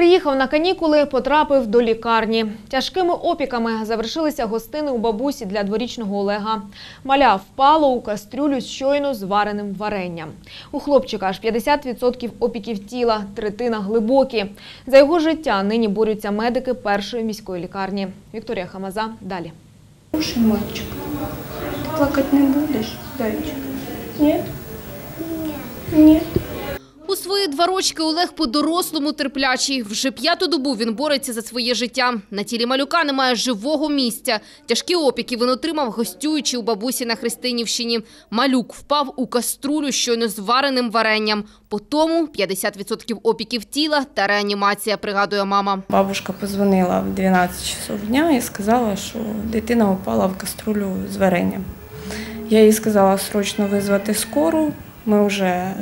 Приїхав на канікули, потрапив до лікарні. Тяжкими опіками завершилися гостини у бабусі для дворічного Олега. Маля впало у кастрюлю з щойно звареним варенням. У хлопчика аж 50% опіків тіла, третина глибокі. За його життя нині борються медики першої міської лікарні. Вікторія Хамаза далі. Слушай, мальчик, ты плакать не будешь, зайчик? Нет? Нет. У свої два рочки Олег по-дорослому терплячий. Вже п'яту добу він бореться за своє життя. На тілі малюка немає живого місця. Тяжкі опіки він отримав, гостюючи у бабусі на Христинівщині. Малюк впав у каструлю щойно звареним варенням. По тому 50% опіків тіла та реанімація, пригадує мама. Бабушка позвонила в 12 часов дня і сказала, що дитина упала в каструлю з варенням. Я їй сказала срочно визвати скору. Ми вже е,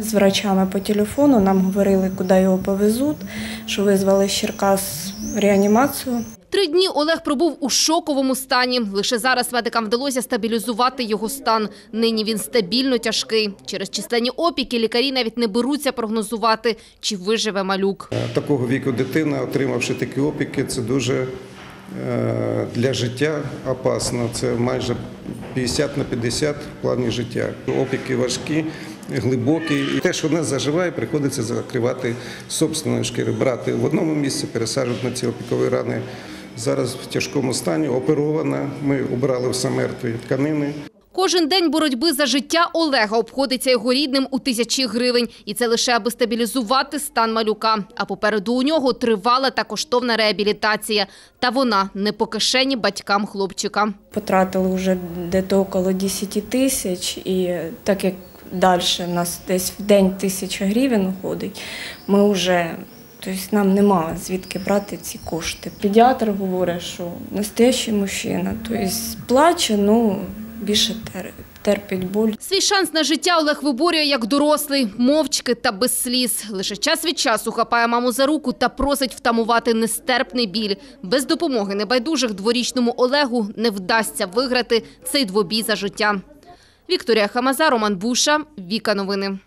з врачами по телефону нам говорили, куди його повезуть, що визвали з Черкас реанімацію. Три дні Олег пробув у шоковому стані. Лише зараз медикам вдалося стабілізувати його стан. Нині він стабільно тяжкий. Через численні опіки лікарі навіть не беруться прогнозувати, чи виживе малюк. Такого віку дитина, отримавши такі опіки, це дуже для життя опасно. Це майже 50 на 50 в плані життя. Опіки важкі, глибокі. І те, що нас заживає, приходиться закривати собственною шкіри, брати в одному місці, пересаджувати на ці опікові рани. Зараз в тяжкому стані оперована. Ми обрали все мертві тканини. Кожен день боротьби за життя Олега обходиться його рідним у тисячі гривень. І це лише аби стабілізувати стан малюка. А попереду у нього тривала та коштовна реабілітація. Та вона не по кишені батькам хлопчика. Потратили вже десь около 10 тисяч, і так як далі в нас десь в день тисяча гривень уходить, ми вже. Тобто нам нема звідки брати ці кошти. Педіатр говорить, що настоящий мужчина, тобто плаче, ну більше тер- терпить боль. Свій шанс на життя Олег виборює як дорослий, мовчки та без сліз. Лише час від часу хапає маму за руку та просить втамувати нестерпний біль. Без допомоги небайдужих дворічному Олегу не вдасться виграти цей двобій за життя. Вікторія Хамаза, Роман Буша, Віка Новини.